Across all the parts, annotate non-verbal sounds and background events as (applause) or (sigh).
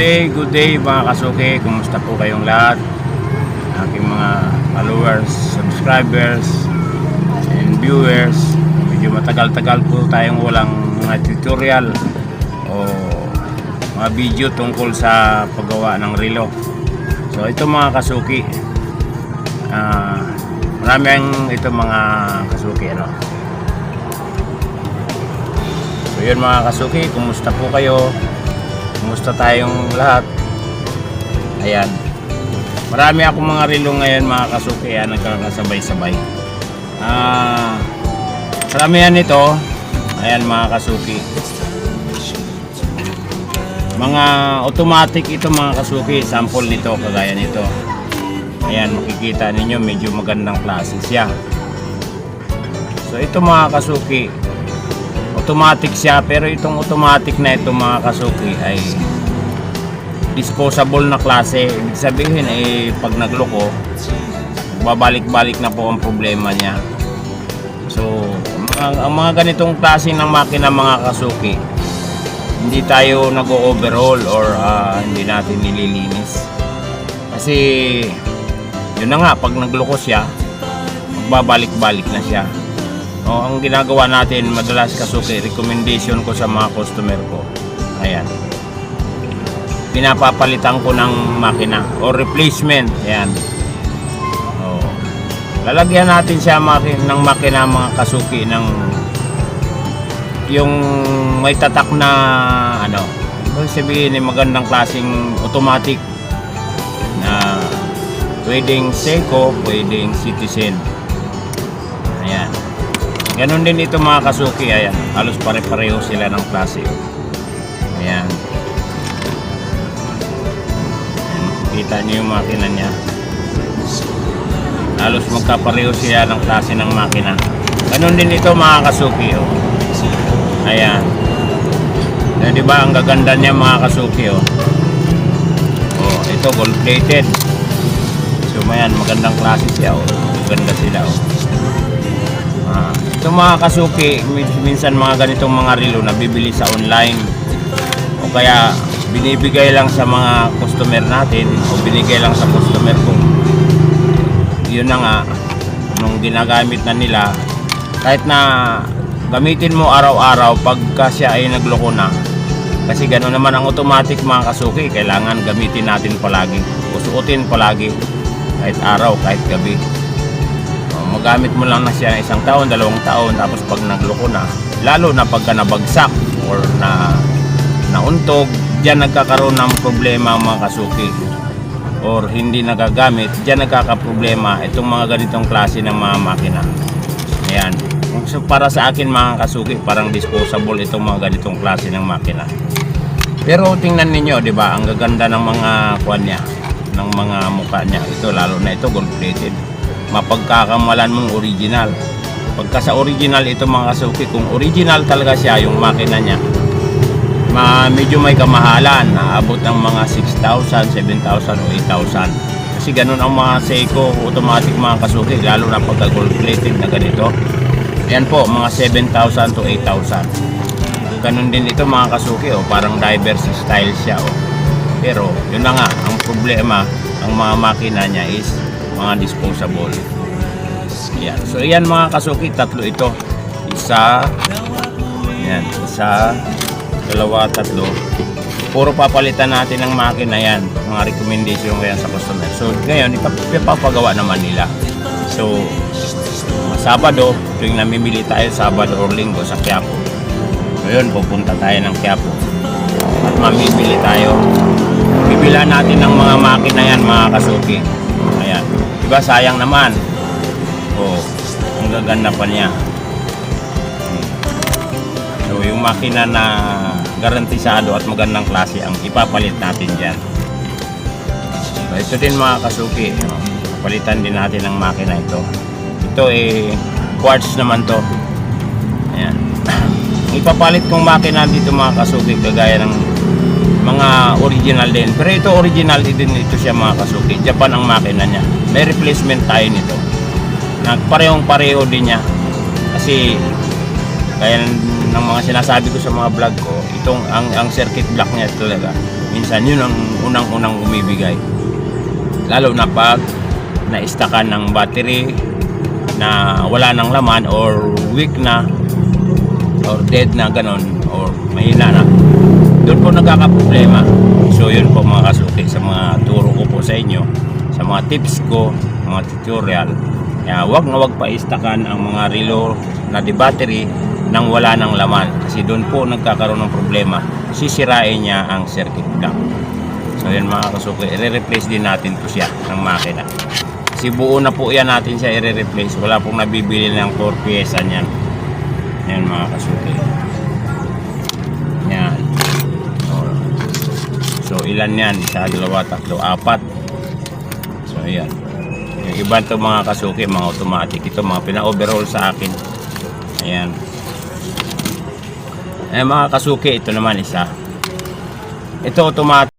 day, good day mga kasuki. Kumusta po kayong lahat? Aking mga followers, subscribers, and viewers. Medyo matagal-tagal po tayong walang mga tutorial o mga video tungkol sa paggawa ng relo. So ito mga kasuki. Ah, marami ang ito mga kasuki ano. So yun mga kasuki, kumusta po kayo? Kumusta tayong lahat? Ayan. Marami akong mga relo ngayon mga kasuki, ah, nagkakasabay-sabay. Ah, karamihan nito, ayan mga kasuki. Mga automatic ito mga kasuki, sample nito, kagaya nito. Ayan, makikita ninyo, medyo magandang klase siya. So ito mga kasuki, automatic siya pero itong automatic na ito mga kasuki ay disposable na klase. Ibig sabihin ay pag nagloko babalik-balik na po ang problema niya. So ang, ang mga ganitong klase ng makina mga kasuki hindi tayo nag-overhaul or ah, hindi natin nililinis. Kasi yun na nga pag nagloko siya magbabalik-balik na siya o, ang ginagawa natin madalas kasuki, recommendation ko sa mga customer ko. Ayan. Pinapapalitan ko ng makina o replacement. Ayan. O, lalagyan natin siya ng makina mga kasuki ng yung may tatak na ano, sabihin ay magandang klaseng automatic na pwedeng Seiko, pwedeng Citizen. Ayan. Ganon din ito mga kasuki, ayan. Halos pare-pareho sila ng klase. Ayan. Kita niyo yung makina niya. Halos magkapareho siya ng klase ng makina. Ganon din ito mga kasuki, oh. Ayan. Ayan, di ba ang gaganda niya mga kasuki, oh. Oh, ito gold plated. So, mayan, magandang klase siya, oh. Ganda sila, oh. Ito mga kasuki, min- minsan mga ganitong mga relo na bibili sa online o kaya binibigay lang sa mga customer natin o binigay lang sa customer ko. Yun na nga, nung ginagamit na nila, kahit na gamitin mo araw-araw pagka siya ay nagloko na, kasi gano'n naman ang automatic mga kasuki, kailangan gamitin natin palagi, o suotin palagi, kahit araw, kahit gabi. Magamit mo lang na siya ng isang taon, dalawang taon, tapos pag nagloko na, lalo na pagka nabagsak or na nauntog, diyan nagkakaroon ng problema ang mga kasuki or hindi nagagamit, diyan nagkakaproblema itong mga ganitong klase ng mga makina. Ayan. So, para sa akin mga kasuki, parang disposable itong mga ganitong klase ng makina. Pero tingnan ninyo, 'di ba? Ang gaganda ng mga kuan niya, ng mga mukha niya. Ito lalo na ito gold plated. Mapagkakamalan mong original. Pagka sa original ito mga kasuki, kung original talaga siya yung makina niya, ma medyo may kamahalan, naabot ng mga 6,000, 7,000 o 8,000. Kasi ganun ang mga Seiko automatic mga kasuki, lalo na pagka gold plated na ganito. Yan po, mga 7,000 to 8,000 ganun din ito mga kasuki oh, parang diverse style siya oh. pero yun na nga ang problema ang mga makina niya is mga disposable. Yan so yan mga kasuki tatlo ito. Isa. Yan isa. Dalawa tatlo. Puro papalitan natin ng makina yan. Mga recommendation ko yan sa customer. So ngayon ipap- ipapagawa naman nila. So Sabado, tuwing namimili tayo Sabado or Linggo sa Quiapo. Ngayon, pupunta tayo ng Quiapo. At mamimili tayo. Bibila natin ng mga makina yan, mga kasuki. Diba, sayang naman. O, ang gaganda pa niya. So, yung makina na garantisado at magandang klase ang ipapalit natin dyan. So, ito din mga kasuki. Palitan din natin ang makina ito. Ito eh, quartz naman to. Ayan. (coughs) Ipapalit kong makina dito mga kasuki kagaya ng mga original din. Pero ito original din ito siya mga kasuki. Japan ang makina niya. May replacement tayo nito. Nagparehong pareho din niya. Kasi kaya ng mga sinasabi ko sa mga vlog ko, itong ang, ang circuit block niya talaga, minsan yun ang unang-unang umibigay. Lalo na pag na-stakan ng battery na wala ng laman or weak na or dead na ganon or mahina na doon po nagkakaproblema. So yun po mga kasuki sa mga turo ko po sa inyo sa mga tips ko mga tutorial kaya wag na wag paistakan ang mga relo na di battery nang wala ng laman. Kasi doon po nagkakaroon ng problema. Sisirain niya ang circuit block so yun mga kasuki i-replace din natin po siya ng makina. Kasi buo na po yan natin siya i-replace. Wala pong nabibili ng 4 pyesa niyan. Yan mga kasuki ilan yan? Isa dalawa tatlo apat. So yan yung iba to mga kasuki mga automatic. Ito mga pina-overhaul sa akin. Ayan. Eh mga kasuki ito naman isa. Ito automatic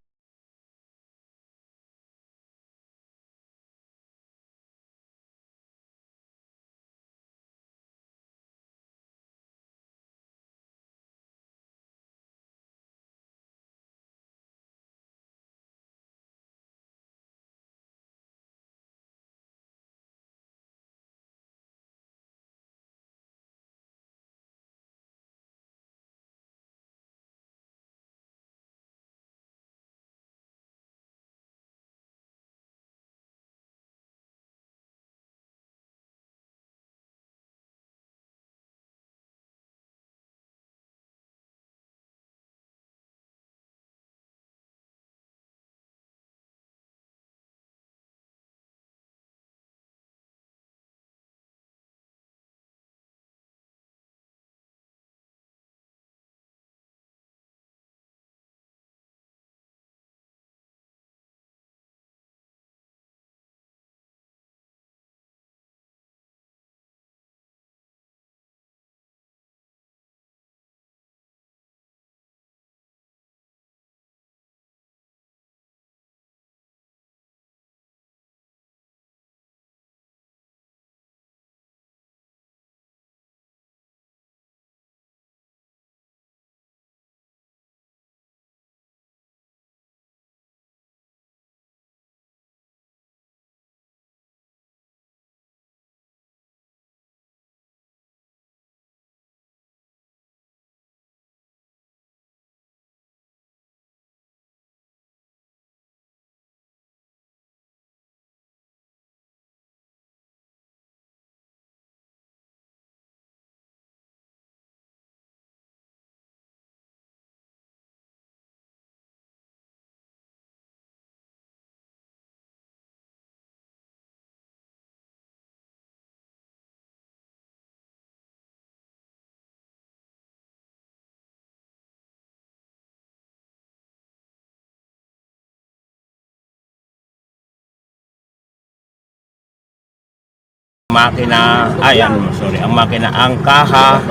makina, ayan, sorry, ang makina, ang kaha,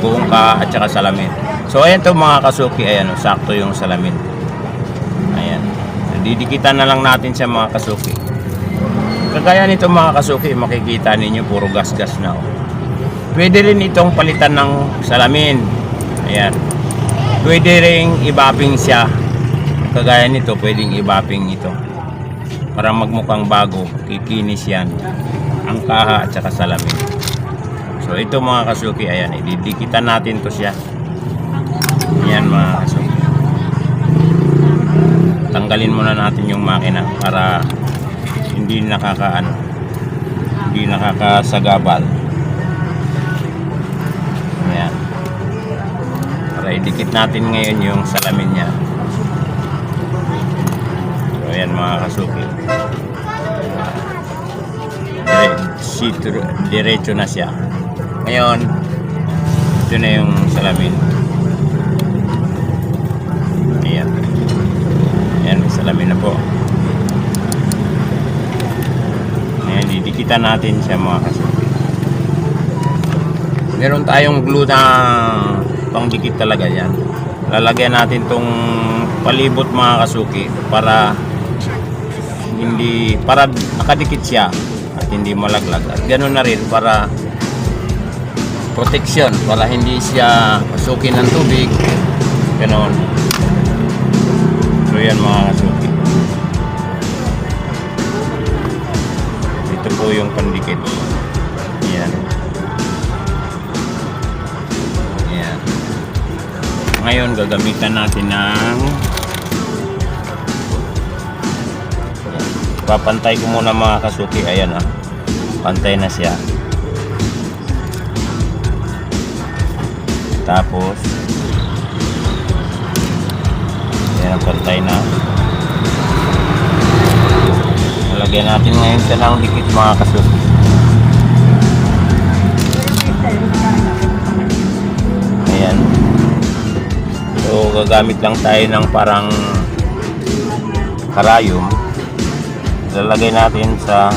buong kaha at saka salamin. So ayan to mga kasuki, ayan, oh, sakto yung salamin. Ayan. Didikitan na lang natin sa mga kasuki. Kagaya nito mga kasuki, makikita ninyo puro gas-gas na. Oh. Pwede rin itong palitan ng salamin. Ayan. Pwede rin ibaping siya. Kagaya nito, pwedeng ibaping ito. Para magmukhang bago, kikinis yan ang kaha at saka salamin. So ito mga kasuki, ayan, ididikitan natin to siya. Ayan mga kasuki. Tanggalin muna natin yung makina para hindi nakakaano, hindi nakakasagabal. Ayan. Para idikit natin ngayon yung salamin niya. So ayan mga kasuki dire, si, diretso na siya. Ngayon, ito na yung salamin. Ayan. Ayan, may salamin na po. Ayan, didikitan natin siya mga kasuki. Meron tayong glue na pangdikit talaga yan. Lalagyan natin tong palibot mga kasuki para hindi para nakadikit siya hindi malaglag at ganoon na rin para protection para hindi siya pasukin ng tubig. Ganon. So yan mga kasuki. Ito po yung pandikit. Yan. Yan. Ngayon gagamitan natin ng Papantay ko muna mga kasuki. Ayan ah. Pantay na siya. Tapos Ayan ang pantay na. Lalagyan natin ngayon siya ng dikit mga kasuki. Ayan. So gagamit lang tayo ng parang karayom lalagay natin sa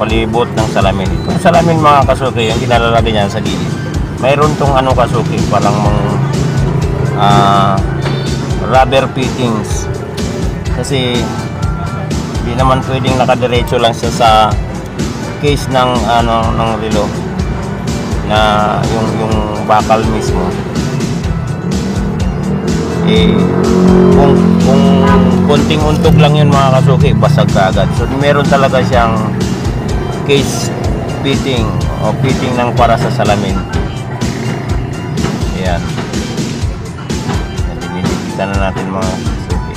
palibot ng salamin. Itong salamin mga kasuki, yung kinalalagay niyan sa gilid. Mayroon tong ano kasuki, parang mga ah, rubber fittings. Kasi hindi naman pwedeng nakadiretso lang siya sa case ng ano ng relo na yung yung bakal mismo eh kung kung konting untog lang yun mga kasuki basag ka agad so meron talaga siyang case fitting o fitting ng para sa salamin. Ayan. Dinidikita na natin mga kasuki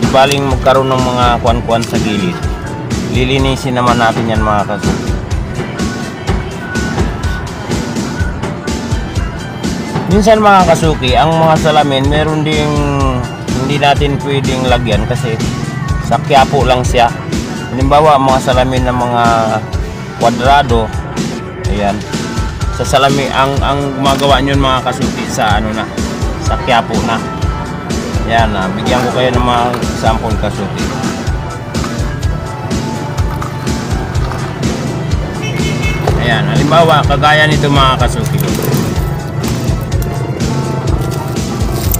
di baling magkaroon ng mga kwan-kwan sa gilid. Lilinisin naman natin yan mga kasuki Minsan mga kasuki, ang mga salamin meron ding hindi natin pwedeng lagyan kasi sa Quiapo lang siya. Halimbawa, mga salamin ng mga kwadrado, ayan. Sa salamin, ang, ang gumagawa nyo mga kasuki sa ano na, sa Quiapo na. Ayan, ah, bigyan ko kayo ng mga example kasuki. Ayan, halimbawa, kagaya nito mga kasuki.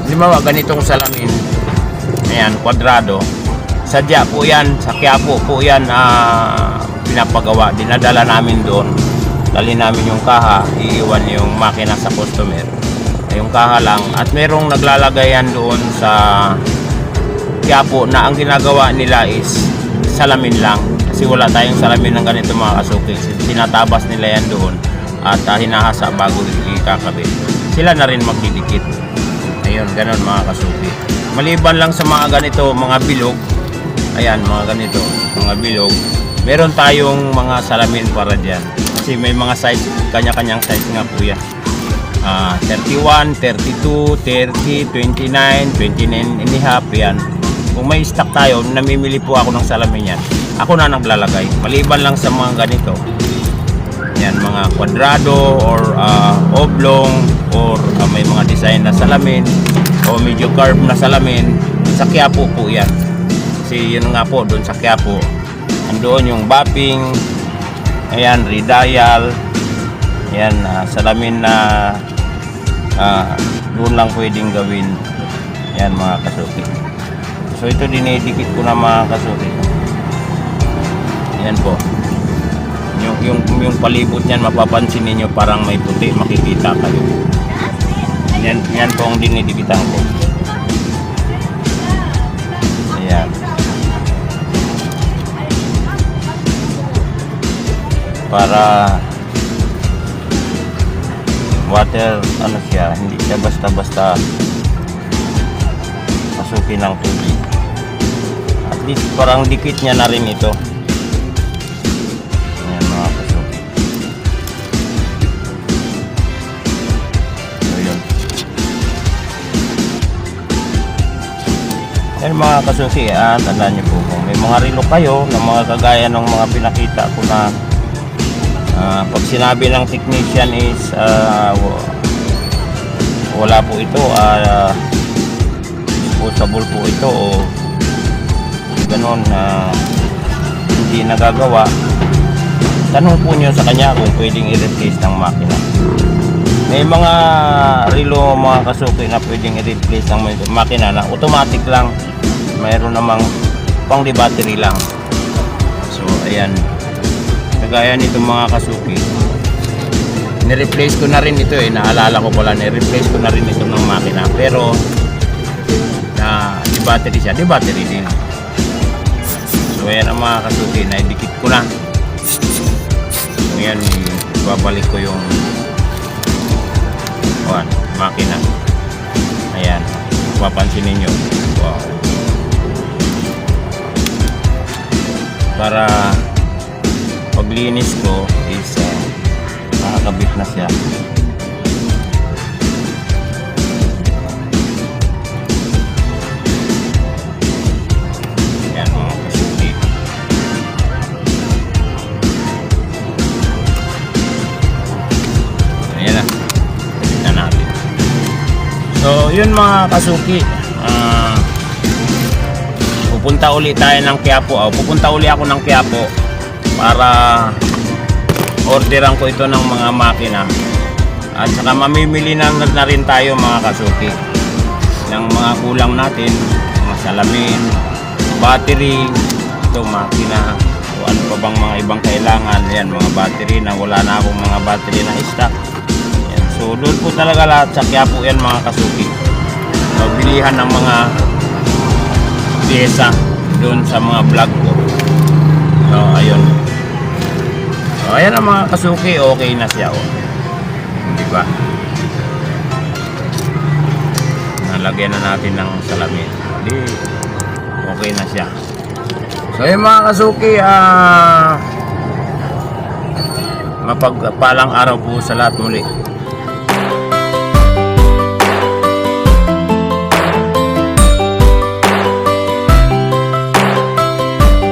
Halimbawa, ganitong salamin. Ayan, kwadrado. Sadya po yan, sa Quiapo po yan ah, pinapagawa. Dinadala namin doon. Dali namin yung kaha, iiwan yung makina sa customer. Yung kaha lang. At merong naglalagay yan doon sa Quiapo na ang ginagawa nila is salamin lang. Kasi wala tayong salamin ng ganito mga kasuki. Tinatabas nila yan doon at ah, hinahasa bago ikakabit. Sila na rin magdidikit. Ayun, ganun mga kasuki. Maliban lang sa mga ganito, mga bilog. Ayan, mga ganito, mga bilog. Meron tayong mga salamin para dyan. Kasi may mga size, kanya-kanyang size nga po yan. Ah, 31, 32, 30, 29, 29 and a half, yan. Kung may stock tayo, namimili po ako ng salamin yan. Ako na naglalagay. Maliban lang sa mga ganito. Yan, mga kwadrado or ah, oblong or ah, may mga design na salamin o medyo curved na salamin. Sa Quiapo po yan. Kasi yun nga po, doon sa Quiapo. Andoon yung bapping, ayan, redial, yan, ah, salamin na ah, doon lang pwedeng gawin. Yan mga kasuki. So ito dinidikit ko na mga kasuki. Yan po yung, yung, yung palibot niyan mapapansin ninyo parang may puti makikita kayo yan, yan po ang dinidikitan ko para water ano siya hindi siya basta basta pasukin ng tubig at least parang dikit niya na rin ito Ayan mga kasuki. So. Ayan mga kasuki, ah, tandaan niyo po kung may mga relo kayo na mga kagaya ng mga pinakita ko na ah, pag sinabi ng technician is wa- wala po ito, ah, disposable po ito o ganon na hindi nagagawa tanong po nyo sa kanya kung pwedeng i-replace ng makina. May mga relo mga kasuki na pwedeng i-replace ng makina na automatic lang. Mayroon namang pang battery lang. So, Ayan. Kagaya nito mga kasuki. Ni-replace ko na rin ito eh. Naalala ko pala, ni-replace ko na rin ito ng makina. Pero, na di battery siya, di battery din. So, ayan ang mga kasuki. Naidikit ko na. Ngayon, babalik ko yung Ayan, makina. Ayan. Papansin ninyo. Wow. Para paglinis ko is uh, nakakabit na siya. Ayan mga. Ayan natin. So, yun mga kasuki. Ah, pupunta uli tayo ng Quiapo. Oh, pupunta uli ako ng Quiapo para orderan ko ito ng mga makina. At saka mamimili na, na rin tayo mga kasuki ng mga kulang natin, mga salamin, battery, ito makina, o ano pa bang mga ibang kailangan. Yan, mga battery na wala na akong mga battery na stock. Yan. So doon po talaga lahat sa Quiapo yan mga kasuki. So ng mga pyesa doon sa mga vlog ko. So ayun. So ayan ang mga kasuki, okay na siya. Oh. Di ba? Nalagyan na natin ng salamin. Di, okay na siya. So yung mga kasuki, ah, mapagpalang araw po sa lahat muli.